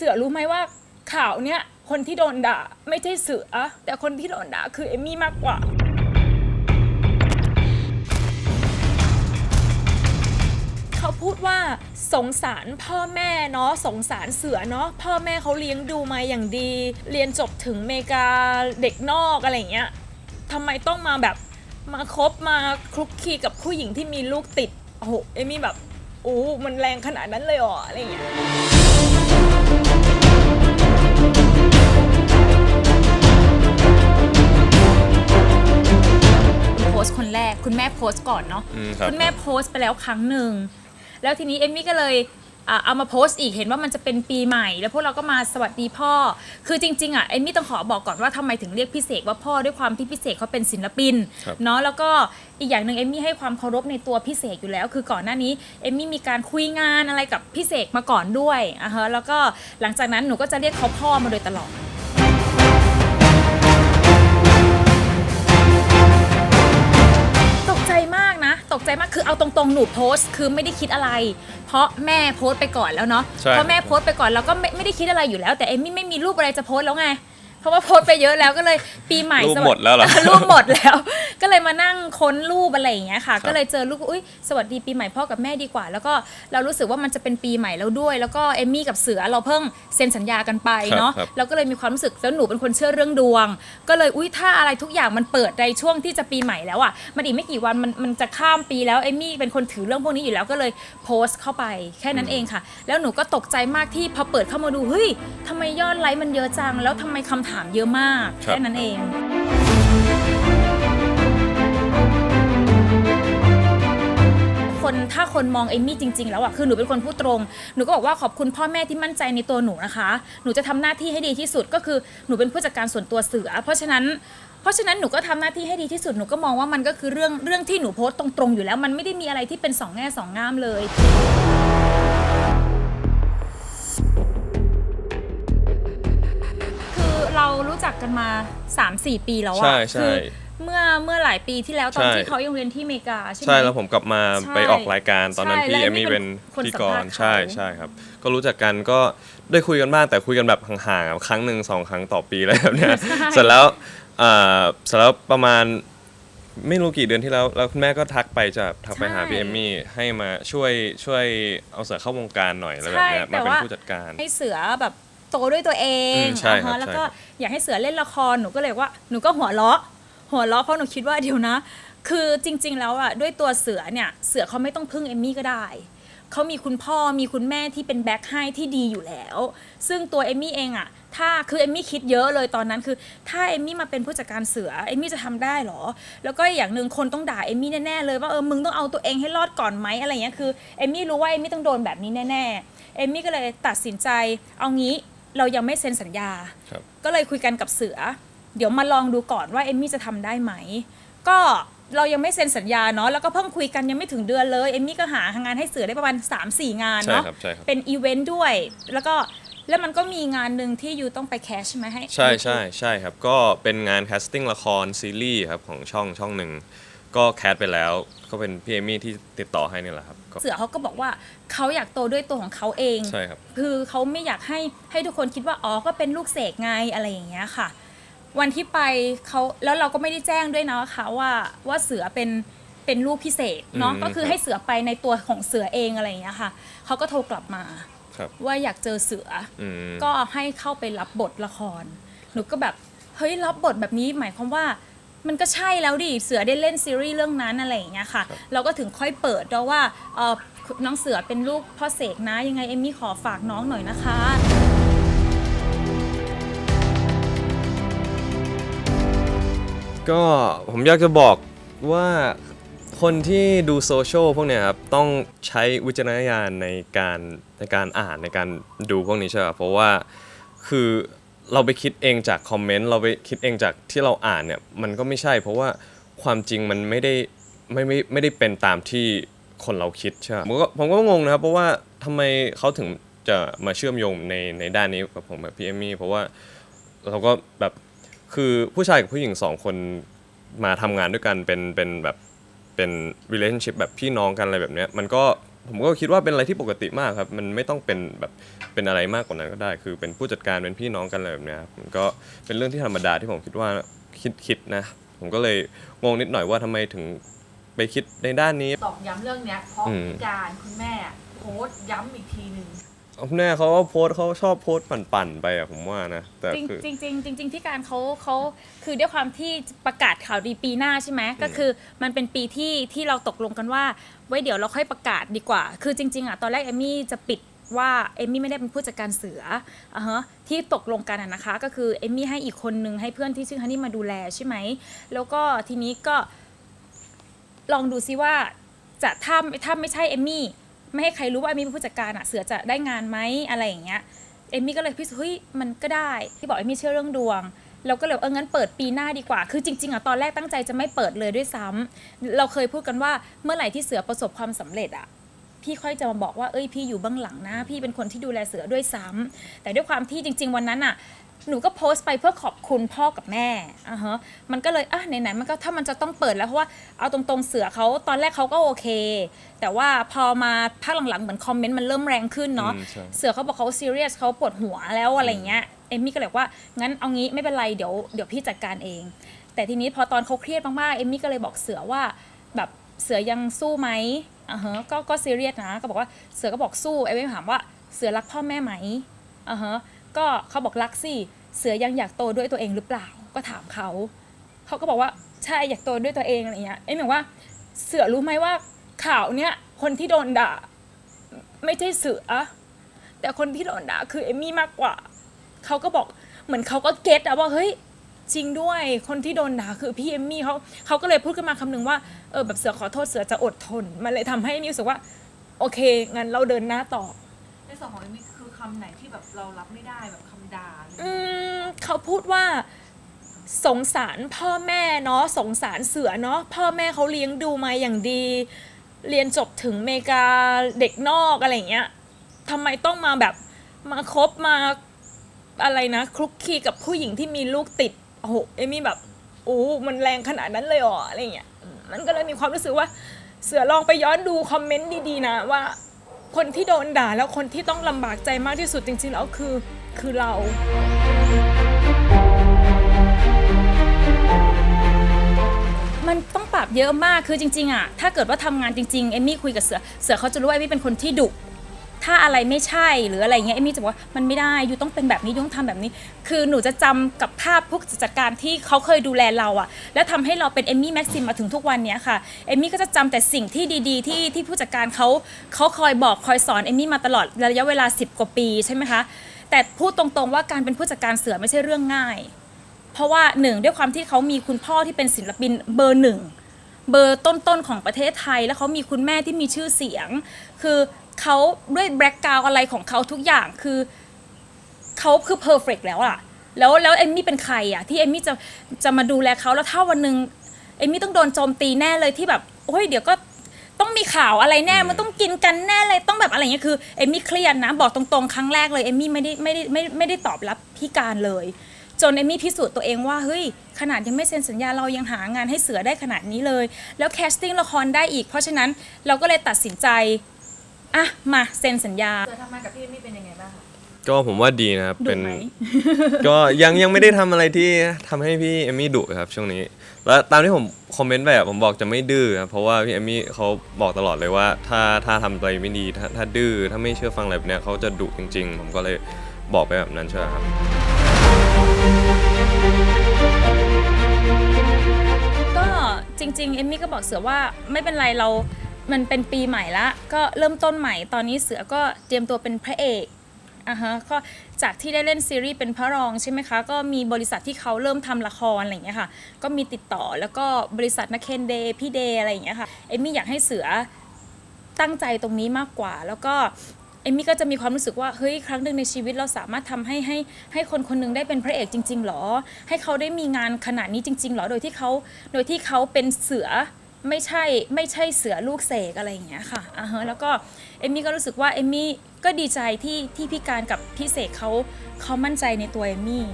เสือรู้ไหมว่าข่าวเนี้ยคนที่โดนด่าไม่ใช่เสือแต่คนที่โดนด่าคือเอมมี่มากกว่า เขาพูดว่าสงสารพ่อแม่เนาะสงสารเสือเนาะพ่อแม่เขาเลี้ยงดูมาอย่างดี เรียนจบถึงเมกาเด็กนอกอะไรเงี้ยทำไมต้องมาแบบมาคบมาคลุกคลีกับผู้หญิงที่มีลูกติดโอ้โหเอมี่แบบโอ้มันแรงขนาดนั้นเลยเหรออะไรเงี้ย คนแรกคุณแม่โพสต์ก่อนเนาะอืมครับคุณแม่โพสต์ไปแล้วครั้งหนึ่งแล้วทีนี้เอมมี่ก็เลยอะเอามาโพสต์อีกเห็นว่ามันจะเป็นปีใหม่ แล้วพวกเราก็มาสวัสดีพ่อ คือจริงๆอะเอมมี่ต้องขอบอกก่อนว่าทำไมถึงเรียกพี่เสกว่าพ่อด้วยความที่พี่เสกเขาเป็นศิลปินครับ เนาะแล้วก็อีกอย่างหนึ่งเอมมี่ให้ความเคารพในตัวพี่เสกอยู่แล้ว คือก่อนหน้านี้เอมมี่มีการคุยงานอะไรกับพี่เสกมาก่อนด้วยอะฮะแล้วก็หลังจากนั้นหนูก็จะเรียกเขาพ่อมาโดยตลอด ใจมากนะ ตกใจมากคือเอาตรงๆ หนูโพสต์คือไม่ได้คิดอะไร เพราะแม่โพสต์ไปก่อนแล้วเนาะใช่ เพราะแม่โพสต์ไปก่อนเราก็ไม่ไม่ได้คิดอะไรอยู่แล้ว แต่เอมมี่ไม่มีรูปอะไรจะโพสต์แล้วไง เพราะว่าโพสต์ไปเยอะแล้วก็เลยปีใหม่รูปสสหมดแล้วเหรอ รูปหมดแล้ว ก็เลยมานั่งค้นรูปอะไรอย่างเงี้ยค่ะครับก็เลยเจอรูปอุ้ยสวัสดีปีใหม่พ่อกับแม่ดีกว่า แล้วก็เรารู้สึกว่ามันจะเป็นปีใหม่แล้วด้วย แล้วก็เอมมี่กับเสือเราเพิ่งเซ็นสัญญากันไปเนาะครับเราก็เลยมีความรู้สึกแล้วหนูเป็นคนเชื่อเรื่องดวง ก็เลยอุ้ยถ้าอะไรทุกอย่างมันเปิดในช่วงที่จะปีใหม่แล้วอะมันอีกไม่กี่วันมันมันจะข้ามปีแล้วเอมมี่เป็นคนถือเรื่องพวกนี้อยู่แล้วก็เลยโพสต์เข้าไปแค่นั้นเองค่ะ แล้วหนูก็ตกใจมากที่พอเปิดเข้ามาดูเฮ้ยทำไมยอดไลค์มันเยอะจัง แล้วทำไมคำถามเยอะมากครับแค่นั้นเอง คนถ้าคนมองเอมมี่จริง ๆ แล้วอะคือหนูเป็นคนพูดตรง หนูก็บอกว่าขอบคุณพ่อแม่ที่มั่นใจในตัวหนูนะคะ หนูจะทำหน้าที่ให้ดีที่สุดก็คือหนูเป็นผู้จัดการส่วนตัวเสือ เพราะฉะนั้นเพราะฉะนั้นหนูก็ทำหน้าที่ให้ดีที่สุดหนูก็มองว่ามันก็คือเรื่องเรื่องที่หนูโพสต์ตรงๆอยู่แล้ว มันไม่ได้มีอะไรที่เป็นสองแง่สองงามเลยคือเรารู้จักกันมา 3-4 ปีแล้วอะใช่ใช่คื เมื่อเมื่อหลายปีที่แล้วตอนใช่ที่เขายังเรียนที่อเมริกาใช่ไหมใช่แล้วผมกลับมาใช่ไปออกรายการตอนนั้นใช่พี่แล้วเอมมี่เอมมี่เป็นเป็นคนพิธีกสัมรภาษณ์เขาใช่ใช่ครับก็รู้จักกันก็ได้คุยกันบ้างแต่คุยกันแบบห่างๆอะครั้งหนึ่งสองครั้งต่อปีอะไรแบบเนี้ยเสร็จแล้วอ่าเสร็จแล้วประมาณไม่รู้กี่เดือนที่แล้วแล้วคุณแม่ก็ทักไปจะทักไปหาใช่พี่เอมมี่ให้มาช่วยช่วยเอาเสือเข้าวงการหน่อยอะไรแบบเนี้ยใช่แต่มาเป็นว่าผู้จัดการให้เสือแบบโตด้วยตัวเองอืมใช่ครับอ่าฮะแล้วก็ใช่ครับอยากให้เสือเล่นละครหนูก็เลยว่าหนูก็หัวเราะ หัวเราะเพราะหนูคิดว่าเดี๋ยวนะ คือจริง ๆ แล้วอะด้วยตัวเสือเนี่ย เสือเขาไม่ต้องพึ่งเอมมี่ก็ได้เขามีคุณพ่อมีคุณแม่ที่เป็นแบ็คให้ที่ดีอยู่แล้ว ซึ่งตัวเอมมี่เองอะถ้าคือเอมมี่คิดเยอะเลยตอนนั้นคือ ถ้าเอมมี่มาเป็นผู้จัดการเสือเอมมี่จะทำได้เหรอ แล้วก็อย่างหนึ่งคนต้องด่าเอมมี่แน่ๆเลยว่าเออมึงต้องเอาตัวเองให้รอดก่อนไหมอะไรอย่างเงี้ยคือเอมมี่รู้ว่าเอมมี่ต้องโดนแบบนี้แน่ๆเอมมี่ก็เลยตัดสินใจเอางี้เรายังไม่เซ็นสัญญาครับก็เลยคุยกันกับเสือ เดี๋ยวมาลองดูก่อนว่าเอมมี่จะทำได้ไหม ก็เรายังไม่เซ็นสัญญาเนาะแล้วก็เพิ่งคุยกันยังไม่ถึงเดือนเลยเอมมี่ก็หางานให้เสือได้ประมาณ 3-4 งานใช่เนาะครับใช่ครับเป็นอีเวนต์ด้วย แล้วก็แล้วมันก็มีงานหนึ่งที่ยูต้องไปแคชใช่ไหมให้ใช่ใช่ใช่ครับ ก็เป็นงานแคสติ้งละครซีรีส์ครับของช่องช่องหนึ่งก็แคสไปแล้วก็เป็นพี่เอมมี่ที่ติดต่อให้นี่แหละครับก็เสือเขาก็บอกว่าเขาอยากโตด้วยตัวของเขาเองใช่ครับคือเขาไม่อยากให้ให้ทุกคนคิดว่าอ๋อก็เป็นลูกเสกไงอะไรอย่างเงี้ยค่ะ วันที่ไปเขาแล้วเราก็ไม่ได้แจ้งด้วยนะคะว่าว่าเสือเป็นเป็นลูกพิเศษเนาะอืมก็คือให้เสือไปในตัวของเสือเองอะไรอย่างเงี้ยค่ะเขาก็โทรกลับมาครับ ว่าอยากเจอเสือ อืม ก็ให้เข้าไปรับบทละคร หนูก็แบบ เฮ้ย รับบทแบบนี้หมายความว่า มันก็ใช่แล้วดิ เสือได้เล่นซีรีส์เรื่องนั้นอะไรอย่างเงี้ยค่ะ เราก็ถึงค่อยเปิดแล้วว่าเออน้องเสือเป็นลูกพ่อเสกนะ ยังไงเอมมี่ขอฝากน้องหน่อยนะคะ ก็ผมอยากจะบอกว่าคนที่ดูโซเชียลพวกเนี้ยครับต้องใช้วิจารณญาณในการในการอ่านในการดูพวกนี้ใช่ไหมเพราะว่าคือเราไปคิดเองจากคอมเมนต์เราไปคิดเองจากที่เราอ่านเนี่ยมันก็ไม่ใช่ เพราะว่าความจริงมันไม่ได้ไม่ไม่ไม่ได้เป็นตามที่คนเราคิดใช่ไหมผมก็ผมก็งงนะครับ เพราะว่าทำไมเขาถึงจะมาเชื่อมโยงในในด้านนี้กับผมกับพี่เอมมี่เพราะว่าเราก็แบบ คือผู้ชายกับผู้หญิงสองคนมาทำงานด้วยกันเป็นเป็นแบบเป็น relationship แบบพี่น้องกันอะไรแบบเนี้ยมันก็ผมก็คิดว่าเป็นอะไรที่ปกติมากครับมันไม่ต้องเป็นแบบเป็นอะไรมากกว่านั้นก็ได้ คือเป็นผู้จัดการเป็นพี่น้องกันอะไรแบบเนี้ยครับมันก็เป็นเรื่องที่ธรรมดาที่ผมคิดว่าคิดคิดนะ ผมก็เลยงงนิดหน่อยว่าทำไมถึงไปคิดในด้านนี้ ตอกย้ำเรื่องเนี้ยเพราะอืมพี่การคุณแม่โพสต์ย้ำอีกทีหนึ่ง แน่เขาก็โพสต์เขาชอบโพสต์ปั่นๆไปอะผมว่านะแต่จริงคือ จริงจริงจริงๆที่การเขาเขาคือด้วยความที่ประกาศข่าวดีปีหน้าใช่ไหมก็คือมันเป็นปีที่ที่เราตกลงกันว่า ไว้เดี๋ยวเราค่อยประกาศดีกว่า คือจริง ๆอะตอนแรกเอมมี่จะปิดว่าเอมมี่ไม่ได้เป็นผู้จัดการเสืออะฮะที่ตกลงกันอะนะคะ ก็คือเอมมี่ให้อีกคนนึงให้เพื่อนที่ชื่อฮันนี่มาดูแลใช่ไหมแล้วก็ทีนี้ก็ลองดูซิว่าจะถ้าถ้าไม่ใช่เอมมี่ ไม่ให้ใครรู้ว่าเอมมี่เป็นผู้จัดการอะเสือจะได้งานไหมอะไรอย่างเงี้ยเอมมี่ก็เลยพิสูจน์เฮ้ยมันก็ได้ที่บอกเอมมี่เชื่อเรื่องดวงเราก็เลยเอองั้นเปิดปีหน้าดีกว่า คือจริงๆอะตอนแรกตั้งใจจะไม่เปิดเลยด้วยซ้ำเราเคยพูดกันว่าเมื่อไหร่ที่เสือประสบความสำเร็จอะพี่ค่อยจะมาบอกว่าเอ้ยพี่อยู่เบื้องหลังนะ พี่เป็นคนที่ดูแลเสือด้วยซ้ำแต่ด้วยความที่จริง ๆ วันนั้นอะ หนูก็โพสต์ไปเพื่อขอบคุณพ่อกับแม่อะฮะมันก็เลยอะไหนๆมันก็ถ้ามันจะต้องเปิดแล้วเพราะว่าเอาตรงๆเสือเขาตอนแรกเขาก็โอเค แต่ว่าพอมาภาคหลังๆเหมือนคอมเมนต์มันเริ่มแรงขึ้นเนาะอืมใช่ เสือเขาบอกเขาซีเรียสเขาปวดหัวแล้วอะไรเงี้ยเอมมี่ก็เลยบอกว่างั้นเอางี้ไม่เป็นไรเดี๋ยวเดี๋ยวพี่จัดการเอง แต่ทีนี้พอตอนเขาเครียดมากๆเอมมี่ก็เลยบอกเสือว่าแบบเสือยังสู้ไหมอะฮะก็ก็ซีเรียสนะก็บอกว่าเสือก็บอกสู้เอมมี่ถามว่าเสือรักพ่อแม่ไหม อ่าฮะก็เขาบอกรักสิ เสือยังอยากโตด้วยตัวเองหรือเปล่า ก็ถามเขาเขาก็บอกว่าใช่อยากโตด้วยตัวเองอะไรเงี้ยเอ้ยหมายว่าเสือรู้ไหมว่าข่าวเนี้ยคนที่โดนด่า ไม่ใช่เสือแต่คนที่โดนด่าคือเอมี่มากกว่าเขาก็บอกเหมือนเขาก็เก็ตอะว่าเฮ้ยจริงด้วยคนที่โดนด่าคือพี่เอมมี่เขาเขาก็เลยพูดขึ้นมาคำหนึ่งว่าเออแบบเสือขอโทษเสือจะอดทน มันเลยทำให้เอมี่รู้สึกว่า โอเคงั้นเราเดินหน้าต่อในส่วนของเอมมี่คือคำไหนที่แบบเรารับไม่ได้แบบค ด่าอืมเขาพูดว่าสงสารพ่อแม่เนาะสงสารเสือเนาะพ่อแม่เขาเลี้ยงดูมาอย่างดี เรียนจบถึงเมกาเด็กนอกอะไรเงี้ยทำไมต้องมาแบบมาคบมาอะไรนะคลุกคลีกับผู้หญิงที่มีลูกติดโอ้โหเอมี่แบบโอ้มันแรงขนาดนั้นเลยเหรออะไรเงี้ยมันก็เลยมีความรู้สึกว่าเสือลองไปย้อนดูคอมเมนต์ดีๆนะว่า คนที่โดนด่าแล้วคนที่ต้องลำบากใจมากที่สุดจริงๆแล้วคือ คือเรา มันต้องปรับเยอะมากคือจริงๆอะถ้าเกิดว่าทำงานจริงๆเอมมี่คุยกับเสือเสือเขาจะรู้ว่าเอมมี่เป็นคนที่ดุถ้าอะไรไม่ใช่หรืออะไรเงี้ยเอมมี่จะบอกว่ามันไม่ได้ยู่ต้องเป็นแบบนี้ยูต้องทำแบบนี้ คือหนูจะจำกับภาพผู้จัดการที่เขาเคยดูแลเราอะแล้วทำให้เราเป็นเอมมี่แม็กซิมมาถึงทุกวันเนี้ยค่ะเอมมี่ก็จะจำแต่สิ่งที่ดีๆ ที่ที่ผู้จัดการเขาเขาคอยบอกคอยสอนเอมมี่มาตลอดระยะเวลา 10 กว่าปีใช่ไหมคะ แต่พูดตรงๆว่าการเป็นผู้จัดการเสือไม่ใช่เรื่องง่าย เพราะว่าหนึ่งด้วยความที่เขามีคุณพ่อที่เป็นศิลปินเบอร์หนึ่งเบอร์ต้นๆของประเทศไทย แล้วเขามีคุณแม่ที่มีชื่อเสียง คือเขาด้วยแบล็กกราวอะไรของเขาทุกอย่างคือเขาคือเพอร์เฟกแล้วอะแล้วแล้วเอมมี่เป็นใครอะที่เอมมี่จะจะมาดูแลเขาแล้วถ้าวันหนึ่งเอมมี่ต้องโดนโจมตีแน่เลยที่แบบโอ้ยเดี๋ยวก็ ต้องมีข่าวอะไรแน่มันต้องกินกันแน่เลยต้องแบบอะไรเงี้ยคือเอมมี่เครียดนะบอกตรงๆครั้งแรกเลยเอมมี่ไม่ได้ไม่ได้ไม่ไม่ได้ตอบรับพี่การเลย จนเอมมี่พิสูจน์ตัวเองว่าเฮ้ยขนาดยังไม่เซ็นสัญญาเรายังหางานให้เสือได้ขนาดนี้เลย แล้วแคสติ้งละครได้อีก เพราะฉะนั้นเราก็เลยตัดสินใจอะมาเซ็นสัญญาเสือทำงานกับพี่เอมมี่เป็นยังไงบ้างคะก็ผมว่าดีนะครับดุเป็นไหม ก็ยังยังไม่ได้ทำอะไรที่ทำให้พี่เอมมี่ดุครับช่วงนี้ แล้วตามที่ผม คอมเมนต์ไปอะผมบอกจะไม่ดื้อครับเพราะว่าพี่เอมมี่เขาบอกตลอดเลยว่า ถ้าถ้าทำอะไรไม่ดีถ้าถ้าดื้อถ้าไม่เชื่อฟังอะไรแบบเนี้ยเขาจะดุจริง ๆ ผมก็เลยบอกไปแบบนั้นใช่ไหมครับ ก็จริง ๆ เอมมี่ก็บอกเสือว่าไม่เป็นไรเรา มันเป็นปีใหม่ละ ก็เริ่มต้นใหม่ ตอนนี้เสือก็เตรียมตัวเป็นพระเอก อะฮะก็จากที่ได้เล่นซีรีส์เป็นพระรองใช่ไหมคะ ก็มีบริษัทที่เขาเริ่มทำละครอะไรอย่างเงี้ยค่ะ ก็มีติดต่อแล้วก็บริษัทนักเคนเดย์พี่เดย์อะไรอย่างเงี้ยค่ะเอมมี่อยากให้เสือตั้งใจตรงนี้มากกว่า แล้วก็เอมมี่ก็จะมีความรู้สึกว่าเฮ้ยครั้งหนึ่งในชีวิตเราสามารถทำให้ให้ให้คนคนหนึงได้เป็นพระเอกจริง ๆหรอ ให้เขาได้มีงานขนาดนี้จริง ๆหรอโดยที่เขาโดยที่เขาเป็นเสือไม่ใช่ไม่ใช่เสือลูกเสกอะไรอย่างเงี้ยค่ะอ่าฮะแล้วก็เอมมี่ก็รู้สึกว่าเอมมี่ ก็ดีใจที่ที่พี่การกับพี่เสกเขาเขามั่นใจในตัวเอมมี่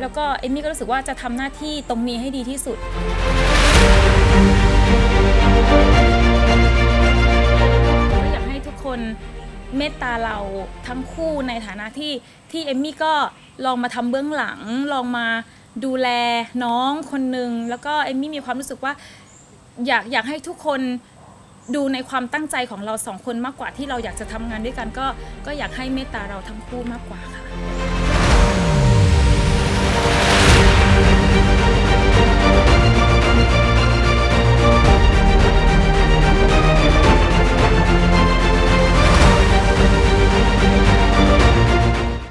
แล้วก็เอมมี่ก็รู้สึกว่าจะทำหน้าที่ตรงนี้ให้ดีที่สุด ก็อยากให้ทุกคนเมตตาเราทั้งคู่ในฐานะที่ที่เอมมี่ก็ลองมาทำเบื้องหลัง ลองมาดูแลน้องคนหนึ่งแล้วก็เอมมี่มีความรู้สึกว่า อยากอยากให้ทุกคน ดูในความตั้งใจของเราสองคนมากกว่าที่เราอยากจะทำงานด้วยกันก็ก็อยากให้เมตตาเราทั้งคู่มากกว่าค่ะ